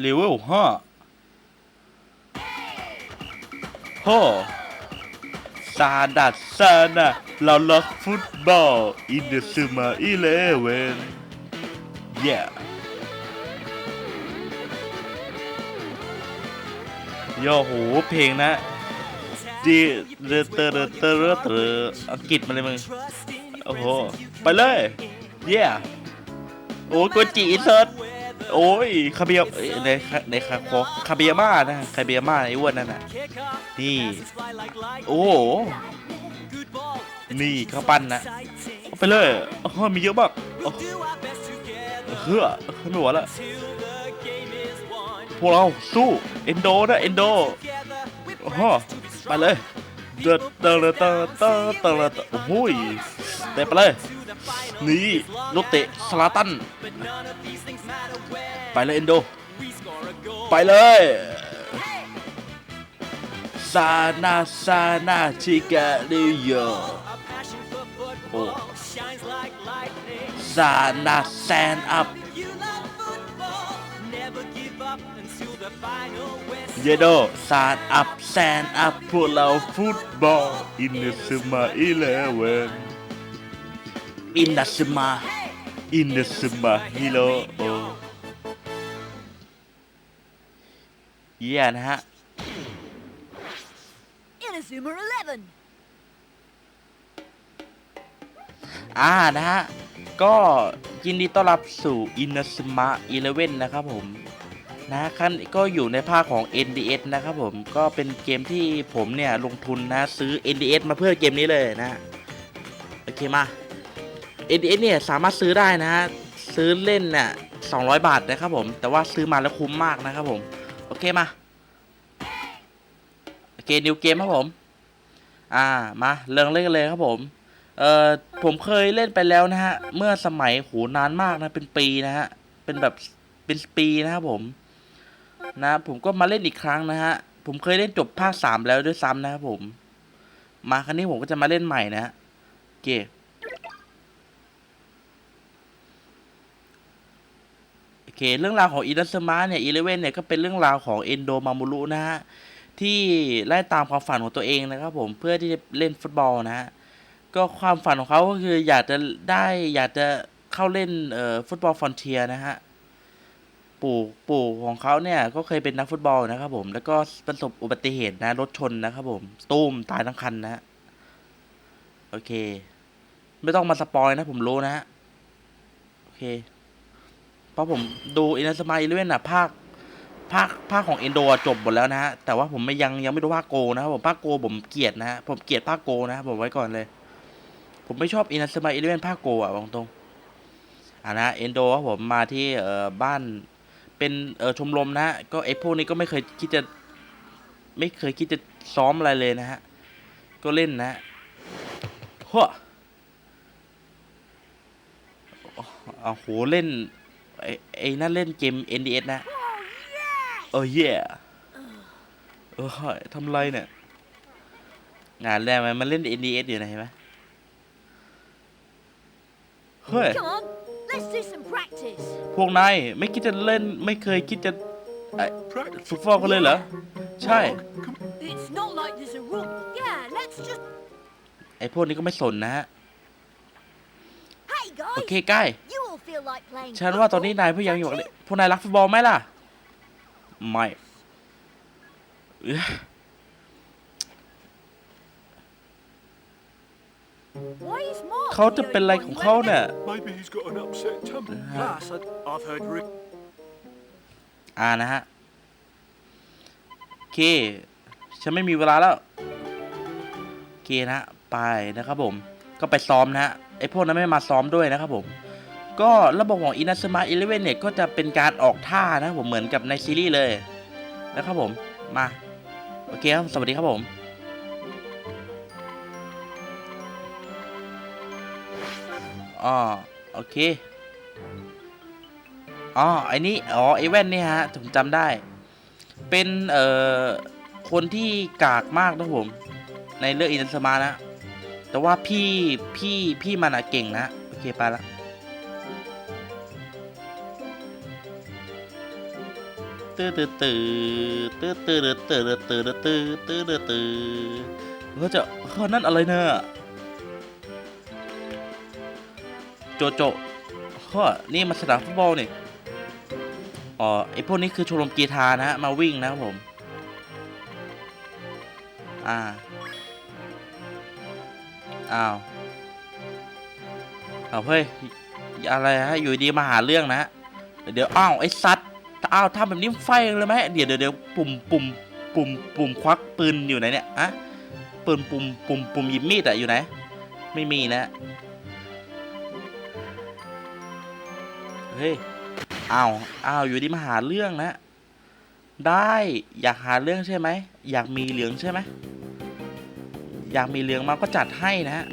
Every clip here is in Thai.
เลเวลห้าโฮซาดัดซานะเราลักฟุตบอลอินเดซูมาอีเลเวน yeah โย่โหเพลงนะดีเตอร์เตอร์เตอร์เตอร์อังกฤษมาเลยมึง โอ้โห ไปเลย เย่โอ้กวจีอินเสิร์ โอ้ยคาเบียเอ้ยในในคาโคคาเบียมานะคาเบียมาไอ้อ้วนนั่นน่ะนี่โอ้โหนี่ข้าวปั้นนะไปเลยโอ้มีเยอะมากโอ้เฮ้อไม่ไหวละพวกเราสู้เอนโดนะเอนโดโอ้โหไปเลยเดินเดินเดินเดินเดินเดินโอ้โหเตะไปเลยนี่ลูกเตะสลาตัน ไปเลยเอนโด ไปเลยซานาซานาชิกาลิโยโอ้ซานาแซนอัพเยโดซานอัพแซนอัพพวกเราฟุตบอลอินเดสมาอีเลเวนอินดัสมาอินดัสมาฮิโรโอ เยี่ยนะฮะ Inazuma 11. อ่านะฮะ ก็ยินดีต้อนรับสู่อินดัสมาอีเลเว่นนะครับผม นะขั้นก็อยู่ในภาคของ NDS นะครับผม ก็เป็นเกมที่ผมเนี่ย ลงทุนนะ ซื้อ NDS มาเพื่อเกมนี้เลยนะ โอเคมา NDS เนี่ย สามารถซื้อได้นะฮะ ซื้อเล่นน่ะ200 บาทนะครับผม แต่ว่าซื้อมาแล้วคุ้มมากนะครับผม โอเคมาโอเคนิวเกมครับผม อ่ามาเริ่มเล่นกันเลยครับผมเอ่อผมเคยเล่นไปแล้วนะฮะ เมื่อสมัยโหนานมากนะเป็นปีนะฮะ เป็นแบบเป็นปีนะครับผม นะผมก็มาเล่นอีกครั้งนะฮะ ผมเคยเล่นจบภาคสามแล้วด้วยซ้ำนะครับผม มาครั้งนี้ผมก็จะมาเล่นใหม่นะฮะโอเค โอ เคเรื่องราวของอินัสมาเนี่ยอีเลเว่นเนี่ยก็เป็นเรื่องราวของเอนโดมามูรุนะฮะที่ไล่ตามความฝันของตัวเองนะครับผมเพื่อที่จะเล่นฟุตบอลนะฮะก็ความฝันของเขาก็คืออยากจะได้อยากจะเข้าเล่นเอ่อฟุตบอลฟอนเทียนะฮะปู่ปู่ของเขาเนี่ยก็เคยเป็นนักฟุตบอลนะครับผมแล้วก็ประสบอุบัติเหตุนะรถชนนะครับผมตุ้มตายทั้งคันนะโอเค ไม่ต้องมาสปอยนะผมรู้นะฮะโอเค ราะผมดูอินสมาอีเลเว่นอะภาคภาคภาคของเอนโดจบหมดแล้วนะฮะแต่ว่าผมไม่ยังยังไม่ดูภาคโกนะครับผมภาคโกผมเกลียดนะฮะผมเกลียดภาคโกนะครับผมไว้ก่อนเลย ผมไม่ชอบอินสมาอีเลเว่นภาคโกอะบอกตรงอ่านะเอนโดครับผมมาที่เอ่อบ้านเป็นเอ่อชมรมนะฮะก็ไอพวกนี้ก็ไม่เคยคิดจะ ไม่เคยคิดจะซ้อมอะไรเลยนะฮะก็เล่นนะฮะหัวเอาโหเล่น ไอ้ไอ้นั่นเล่นเกม NDS นะ Oh, yes! เออเย่เออเฮ้ยทำไรเนี่ย งานแรกมันมันเล่น NDS อยู่นะเห็นไหมเฮ้ย Come on, let's do some practice. พวกนายไม่คิดจะเล่นไม่เคยคิดจะไอ้ฟุตบอลกันเลยเหรอ ใช่ It's not like there's a rule. Yeah, let's just. ไอ้พวกนี้ก็ไม่สนนะฮะ Hey โอ guys, เคใกล้ you all feel like playing. ฉันว่าตอนนี้นายพยายามอยู่กับเล่นพวกนายรักฟุตบอลไหมล่ะ ไม่เอ้ย Why is Mark? เขาจะเป็นอะไรของเขาเนี่ย Maybe he's got an upset tummy. Plus, I, I've heard Rick อ่านะฮะ โอเค ฉันไม่มีเวลาแล้ว โอเคนะ ไปนะครับผม ก็ไปซ้อมนะฮะ ไอพวกนั้นไม่มาซ้อมด้วยนะครับผม ก็ระบบของ Inazuma Eleven เนี่ยก็จะเป็นการออกท่านะผมเหมือนกับในซีรีส์เลยนะครับผมมาโอเคครับสวัสดีครับผมอ๋อโอเคอ๋อไอ้นี่อ๋อไอแว่นนี่ฮะผมจำได้ เป็นเอ่อคนที่กากมากนะผม ในเรื่องอินสมานะ แต่ว่าพี่พี่พี่มันอะเก่งนะ โอเคไปละ ตื้อตื้อตื้อตื้อตื้อตื้อตื้อตื้อตื้อตื้อตื้อเฮ้ยจะเฮ้ยนั่นอะไรเนี่ยโจโจเฮ้ยนี่มันสนามฟุตบอลนี่อ๋อไอพวกนี้คือชมรมกีฬานะฮะมาวิ่งนะครับผม อ่า อ้าวเอาเฮ้ย อะไรฮะ อยู่ดีมาหาเรื่องนะ เดี๋ยว อ้าว ไอ้สัตว์ อ้าวทำแบบนี้ไฟเลยไหมเดี๋ยวเดี๋ยวปุ่มปุ่มปุ่มปุ่มควักปืนอยู่ไหนเนี่ยอะปืนปุ่มปุ่มปุ่มหยิบมีดอะอยู่ไหน ไม่มีนะเฮ้ยอ้าวอ้าวอยู่ดีมาหาเรื่องนะ ได้อยากหาเรื่องใช่ไหมอยากมีเหลืองใช่ไหมอยากมีเหลืองมาก็จัดให้นะฮะ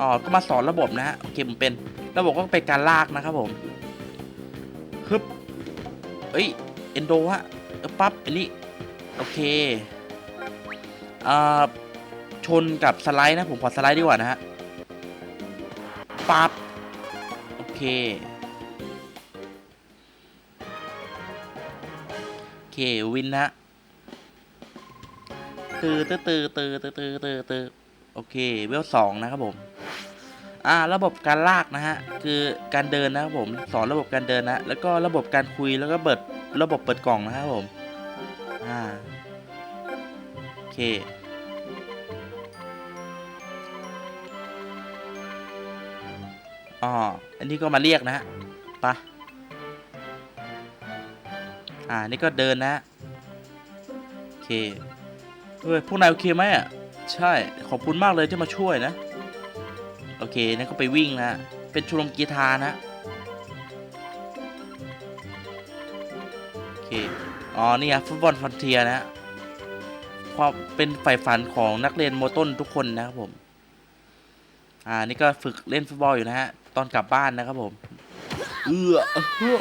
อ๋อก็มาสอนระบบนะฮะโอเคผมเป็นระบบก็เป็นการลากนะครับผมฮึบ เอ้ย เอนโดฮะปั๊บ อันนี้ โอเคอ่าชนกับสไลด์นะ ผมขอสไลด์ดีกว่านะฮะปั๊บ โอเค โอเค วินนะตือตือตือตือตือตือตือโอเค เวลสองนะครับผม อ่าระบบการลากนะฮะคือการเดินนะครับผมสอนระบบการเดินนะแล้วก็ระบบการคุยแล้วก็เปิดระบบเปิดกล่องนะครับผมอ่าโอเคอ๋ออันนี้ก็มาเรียกนะฮะไปะอ่านี่ก็เดินนะโอเคเฮ้ยพวกนายโอเคไหมอะใช่ขอบคุณมากเลยที่มาช่วยนะ โอเคนั่นก็ไปวิ่งนะ เป็นชมรมกีฬานะ โอเค อ๋อ นี่อะฟุตบอลฟอนเทียนะความเป็นใฝ่ฝันของนักเรียนโมต้นทุกคนนะครับผม อ่า นี่ก็ฝึกเล่นฟุตบอลอยู่นะฮะ ตอนกลับบ้านนะครับผม เอือเออเฮือ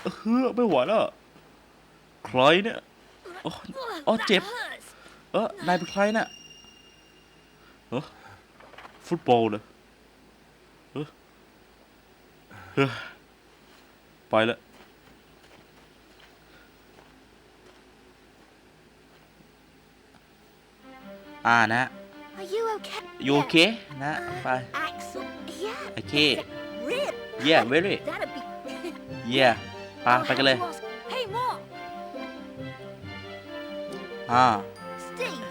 เออเฮือไม่ไหวแล้วใครเนี่ยโอ้ Oh, that Jip. hurts. เออนายเป็นใครน่ะเออ ฟุตบอลเลยเออเฮ้ยไปแล้วอ่านะ Are you okay? อยู่โอเคนะไป Axel. Yeah. Okay. Rib. yeah very That'd be. yeah ไปไปกันเลย I'll have to ask- Hey, Mom. อ่า Steve.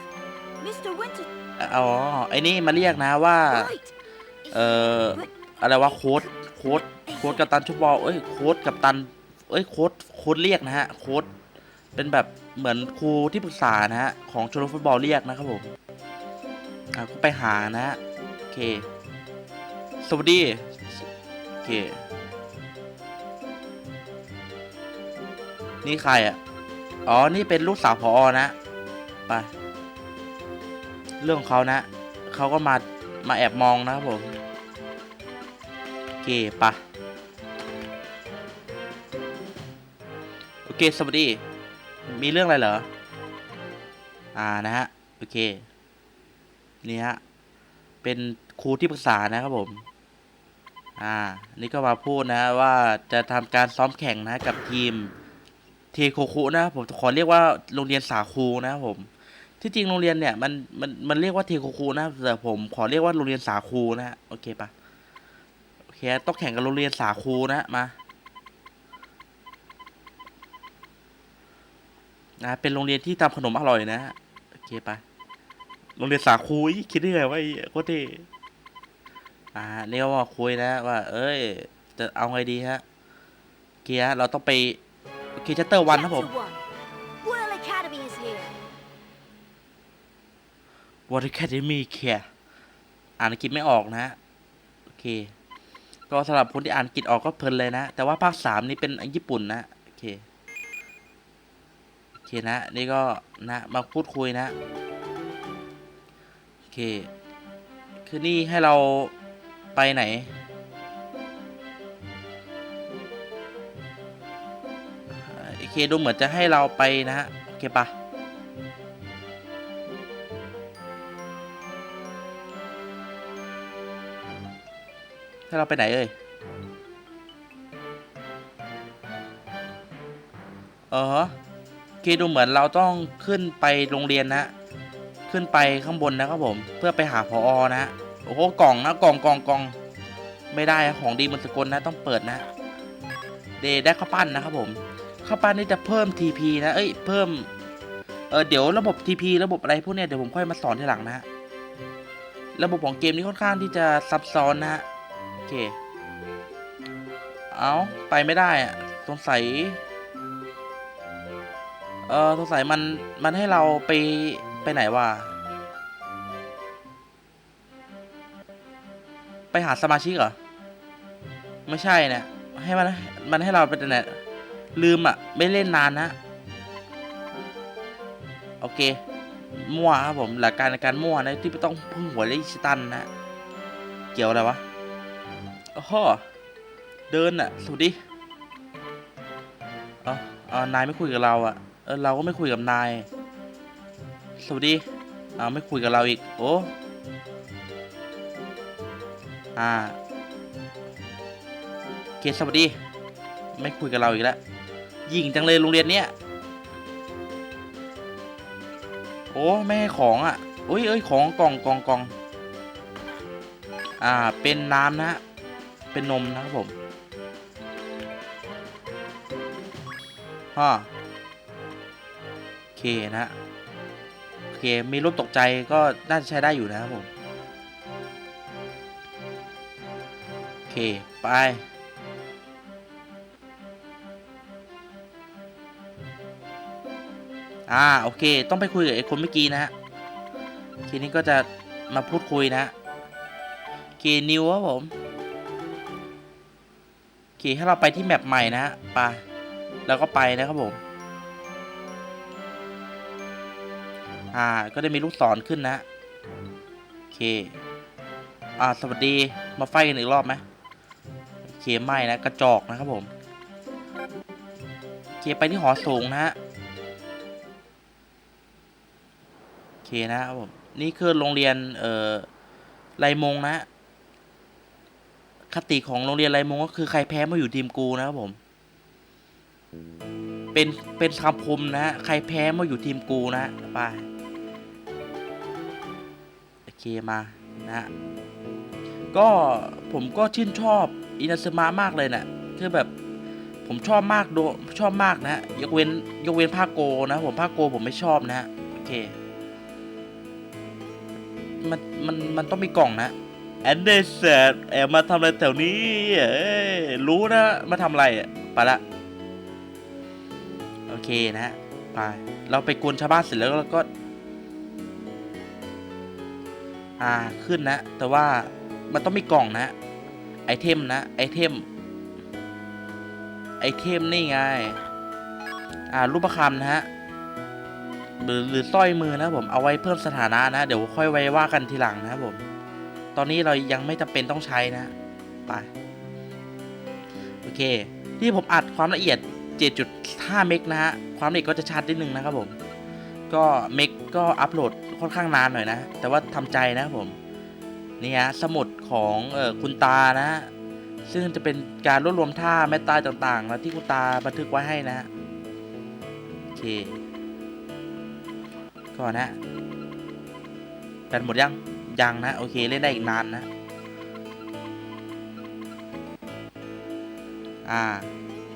Mr. Winter. อ๋อไอ้นี่มาเรียกนะว่า Right. เอ่ออะไรวะโค้ดโค้ดโค้ดกับตันชุดบอลเอ้ยโค้ดกับตันเอ้ยโค้ดโค้ดเรียกนะฮะโค้ดเป็นแบบเหมือนครูที่ปรึกษานะฮะของชมรมฟุตบอลเรียกนะครับผมอะก็ไปหานะฮะโอเคสวัสดีโอเคนี่ใครอะอ๋อนี่เป็นลูกสาวพอนะไป เรื่องของเขานะเขาก็มามาแอบมองนะครับผมโอเคปะโอเคสวัสดี มีเรื่องอะไรเหรอ อ่านะฮะโอเคนี่ฮะเป็นครูที่ปรึกษานะครับผมอ่า นี่ก็มาพูดนะว่าจะทำการซ้อมแข่งนะกับทีม เทโคคุนะผมขอเรียกว่าโรงเรียนสาคูนะครับผม ที่จริงโรงเรียนเนี่ยมันมันมันเรียกว่าเทโคคูนะแต่ผมขอเรียกว่าโรงเรียนสาคูนะฮะโอเคปะโอเคต้องแข่งกับโรงเรียนสาคูนะมานะเป็นโรงเรียนที่ทำขนมอร่อยนะโอเคปะโรงเรียนสาคูอีคิดได้ไงว่าไอ้โคตรเท่อ่าเนี่ยว่าคุยนะว่า เอ้ย จะเอาไงดีฮะโอเคฮะเราต้องไปโอเคชัตเตอร์วันครับผม วอร์ a แ e มีแคร์อ่านอังกฤษไม่ออกนะโอเค ก็สำหรับคนที่อ่านอังกฤษออกก็เพลินเลยนะ แต่ว่าภาคสามนี่เป็นญี่ปุ่นนะโอเคโอเคนะ นี่ก็นะมาพูดคุยนะโอเค คือนี่ให้เราไปไหนโอเคดูเหมือนจะให้เราไปนะฮะโอเคปะ ให้เราไปไหนเอ่ยเออโอเคดูเหมือนเราต้องขึ้นไปโรงเรียนนะ ขึ้นไปข้างบนนะครับผม เพื่อไปหาพออนะ โอ้โหกล่องนะกล่องกล่องกล่อง ไม่ได้ของดีมันสกลนะต้องเปิดนะ เดได้ข้าวปั้นนะครับผมข้าวปั้นนี่จะเพิ่ม TP นะ เอ้ย เพิ่ม เออเดี๋ยวระบบ TP ระบบอะไรพวกเนี้ยเดี๋ยวผมค่อยมาสอนทีหลังนะฮะ ระบบของเกมนี้ค่อนข้างที่จะซับซ้อนนะฮะ เค เอาไปไม่ได้อะสงสัย เออสงสัยมัน มันให้เราไป ไปไหนวะ ไปหาสมาชิกเหรอ ไม่ใช่เนะี่ย ให้มัน มันให้เราไปไหนลืมอะ ไม่เล่นนานนะ โอเค มั่วครับผม หลักการในการมั่วนะที่ไม่ต้องพึ่งหัวเลขสตันนะ เกี่ยวอะไรวะ โอ้โหเดินอะสวัสดีเอ๋อานายไม่คุยกับเราอะเออเราก็ไม่คุยกับนาย สวัสดีเอาไม่คุยกับเราอีก โอ้อ่าเคสวัสดี ไม่คุยกับเราอีกแล้วยิงจังเลยโรงเรียนเนี้ยโอ้ไม่ของอะโอ้ยเอ้ยของกล่องกล่องกล่องอ่าเป็นน้ำนะฮะ เป็นนมนะครับผมฮ่าโอเคนะโอเค มีรูปตกใจก็น่าจะใช้ได้อยู่นะครับผม โอเค ไปอ่าโอเค ต้องไปคุยกับไอ้คนเมื่อกี้นะฮะทีนี้ก็จะมาพูดคุยนะฮะเคนิวครับผม คให้เราไปที่แมปใหม่นะฮะไปแล้วก็ไปนะครับผม อ่า ก็ได้มีลูกศรขึ้นนะโอเค อ่า สวัสดี มาไฟกันอีกรอบไหมโอเค ไม่นะ กระจอกนะครับผมโอเค ไปที่หอสูงนะฮะโอเคนะครับผม นี่คือโรงเรียน เอ่อไรมงนะ คติของโรงเรียนไรมงก็คือใครแพ้มาอยู่ทีมกูนะครับผม เป็นเป็นคำคมนะฮะใครแพ้มาอยู่ทีมกูนะไปโอเคมานะฮะก็ผมก็ชื่นชอบอินาซึมะมากเลยนะ่ะคือแบบผมชอบมากโดชอบมากนะยกเว้นยกเว้นภาคโกนะผมภาคโกผมไม่ชอบนะโอเคมันมันมันต้องมีกล่องนะ แอนเดอร์เซดแอบมาทำอะไรแถวนี้รู้นะ มาทำอะไรไปละ โอเคนะฮะไป เราไปกวนชาวบ้านเสร็จแล้วเราก็ อ่าขึ้นนะ แต่ว่ามันต้องมีกล่องนะ ไอเทมนะ ไอเทม ไอเทมนี่ไง อ่ารูปประคำนะฮะหรือหรือสร้อยมือนะผมเอาไว้เพิ่มสถานะนะ เดี๋ยวค่อยไว้ว่ากันทีหลังนะครับผม ตอนนี้เรายังไม่จำเป็นต้องใช้นะไปโอเค ที่ผมอัดความละเอียด 7.5 เมกนะฮะ ความละเอียดก็จะชัดนิดนึงนะครับผม ก็เมกก็อัปโหลดค่อนข้างนานหน่อยนะ แต่ว่าทำใจนะครับผมนี่ฮะสมุดของออคุณตานะฮะซึ่งจะเป็นการรวบรวมท่าแม่ตายต่างๆ แล้วที่คุณตาบันทึกไว้ให้นะฮะโอเคก่อนนะแบตหมดยัง ยังนะ โอเค เล่นได้อีกนานนะ อ่า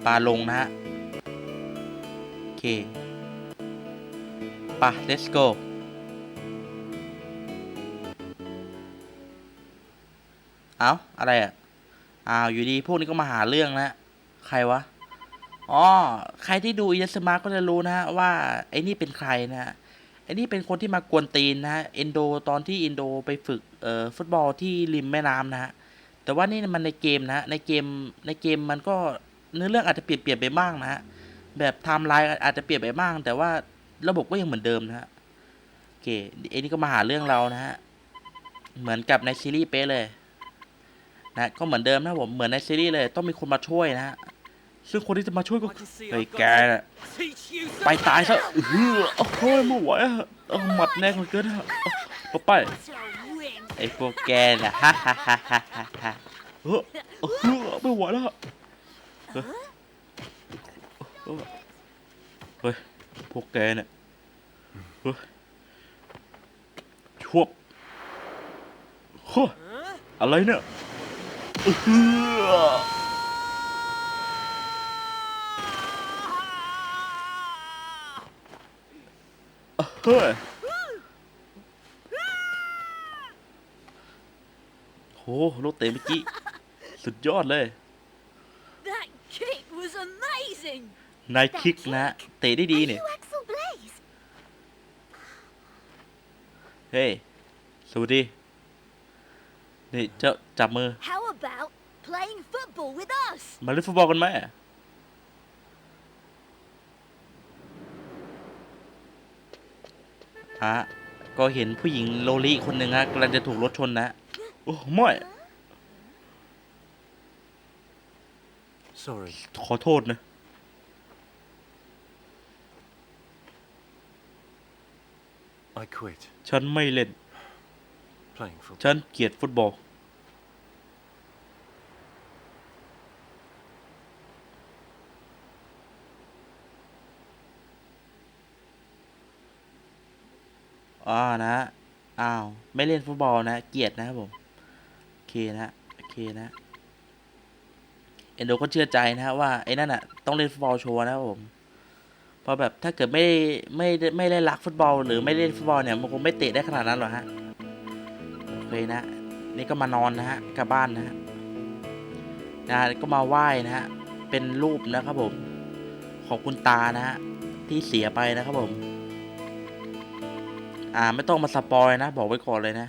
ปลาลงนะฮะ โอเคไป let's go เอาอะไรอะ อ้าว อยู่ดี พวกนี้ก็มาหาเรื่องนะ ใครวะ อ๋อ ใครที่ดูอินสมาก็จะรู้นะฮะว่า ไอ้นี่เป็นใครนะฮะ อ้นี่เป็นคนที่มากวนตีนนะฮะเอนโดตอนที่อินโดไปฝึกเอ่อฟุตบอลที่ริมแม่น้ำนะฮะแต่ว่านี่มันในเกมนะฮะในเกมในเกมมันก็เนื้อเรื่องอาจจะเปลี่ยนเปลี่ยนไปบ้างนะฮะแบบไทม์ไลน์อาจจะเปลี่ยนไปบ้าง แต่ว่าระบบก็ยังเหมือนเดิมนะฮะโอเคไอ้นี่ก็มาหาเรื่องเรานะฮะเหมือนกับในซีรีส์เป๊ะเลยนะก็เหมือนเดิมนะผมเหมือนในซีรีส์เลย ต้องมีคนมาช่วยนะฮะ ซึ่งคนที่จะมาช่วยก็ I can see เฮ้ย I've แก got น่ะ to teach you ไป some ตายซะ manners. เออโอ้โหไม่ไหวอะเออหมัดแน่เหลือเกินอะเอาไป So win. ไอ้พวกแกน่ะฮ่าฮ่าฮ่าฮ่าฮ่าฮ่าเออเออไม่ไหวแล้วเออเออฮ้ยพวกแกเนี่ยเฮ้ยชวบโฮ้ยอะไรเนี่ยอื้อหือ ฮ้ยโหลูกเตะเมื่อกี้ สุดยอดเลย That kick was amazing. นายคิกนะ เตะได้ดีเนี่ย You Axel Blaze? เฮ้ย สวัสดี นี่เจ้าจับมือ How about playing football with us? มาเล่นฟุตบอลกันไหม ฮะก็เห็นผู้หญิงโลลีคนหนึ่งฮะกำลังจะถูกรถชนนะ โอ้ไม่ Sorry. ขอโทษนะ I quit ฉันไม่เล่น playing football. ฉันเกลียดฟุตบอล นะอ้าวไม่เล่นฟุตบอลนะ เกียดนะครับผมโอเคนะโอเคนะเอนโดก็เชื่อใจนะฮะว่าไอ้นั่นอะต้องเล่นฟุตบอลโชว์นะครับผมเพราะแบบถ้าเกิดไม่ไม่ได้ไม่ได้รักฟุตบอล หรือไม่เล่นฟุตบอลเนี่ยมันคงไม่เตะได้ขนาดนั้นหรอกฮะโอเคนะ นี่ก็มานอนนะฮะกลับบ้านนะฮะนะก็มาไหว้นะฮะเป็นรูปนะครับผม ของคุณตานะฮะที่เสียไปนะครับผม อ่า ไม่ต้องมาสปอยนะ บอกไว้ก่อนเลยนะ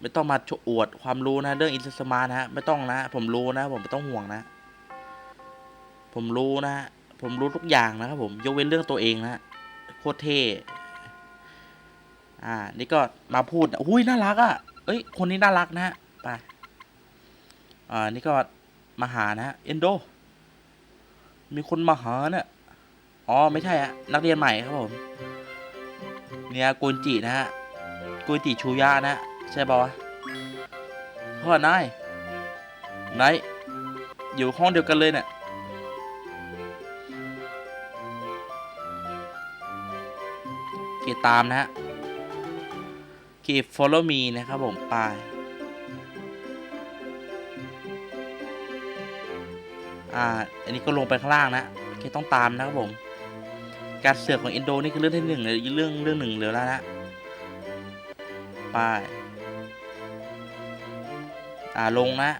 ไม่ต้องมาโชว์อวดความรู้นะ เรื่องอินสมานะฮะไม่ต้องนะ ผมรู้นะ ผมไม่ต้องห่วงนะ ผมรู้นะ ผมรู้ทุกอย่างนะครับผมยกเว้นเรื่องตัวเองนะโคตรเท่อ่า นี่ก็มาพูดอุ้ยน่ารักอะ่ะ เอ้ย คนนี้น่ารักนะฮะไปอ่านี่ก็มาหานะฮะเอนโด มีคนมาหาเนี่ยอ๋อ ไม่ใช่อะนักเรียนใหม่ครับผม เนี่ยกุนจินะฮะกุนจิชูยะนะฮะใช่ป่าวะพ่อนายนายอยู่ห้องเดียวกันเลยเนี่ยเกียรตามนะฮะคีบ follow me นะครับผมไปอ่า อันนี้ก็ลงไปข้างล่างนะโอเคต้องตามนะครับผม การเสือกของอินโดนี่คือเรื่องที่หนึ่งเลยเรื่องเรื่องหนึ่งเลยแล้วนะไปอ่าลงนะ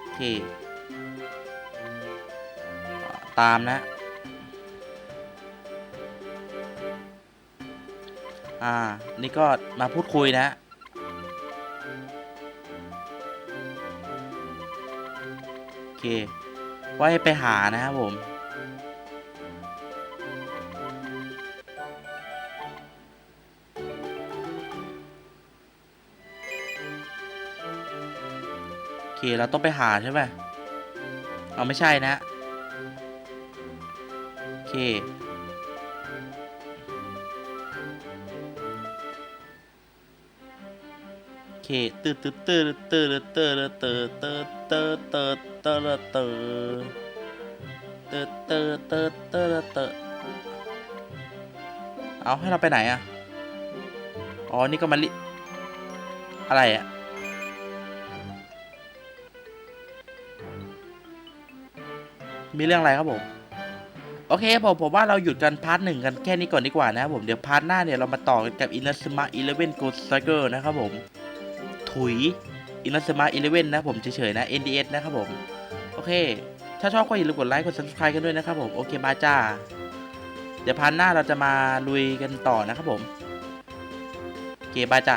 โอเคอ่ตามนะ อ่า นี่ก็มาพูดคุยนะ โอเคว่าให้ไปหานะครับผม เคเราต้องไปหาใช่ไหมเอาไม่ใช่นะโอเคโอเคตืดตืดตืดตืดตืดตืดตืดตืดตืดตืดตืดตืดตืดตืดตืดตืดเอาให้เราไปไหนอะ อ๋อ นี่ก็มาลิ อะไรอะ มีเรื่องอะไรครับผม โอเคผมผมว่าเราหยุดกันพาร์ทหนึ่งกันแค่นี้ก่อนดีกว่านะครับผมเดี๋ยวพาร์ทหน้าเนี่ยเรามาต่อกันกับ Inazuma Eleven Ghost Striker นะครับผม ถุย Inazuma Eleven นะผมเฉยๆนะ NDS นะครับผม โอเค ถ้าชอบก็อย่าลืมกดไลค์กด subscribe กันด้วยนะครับผมโอเคบายจ้า เดี๋ยวพาร์ทหน้าเราจะมาลุยกันต่อนะครับผมโอเคบายจ้า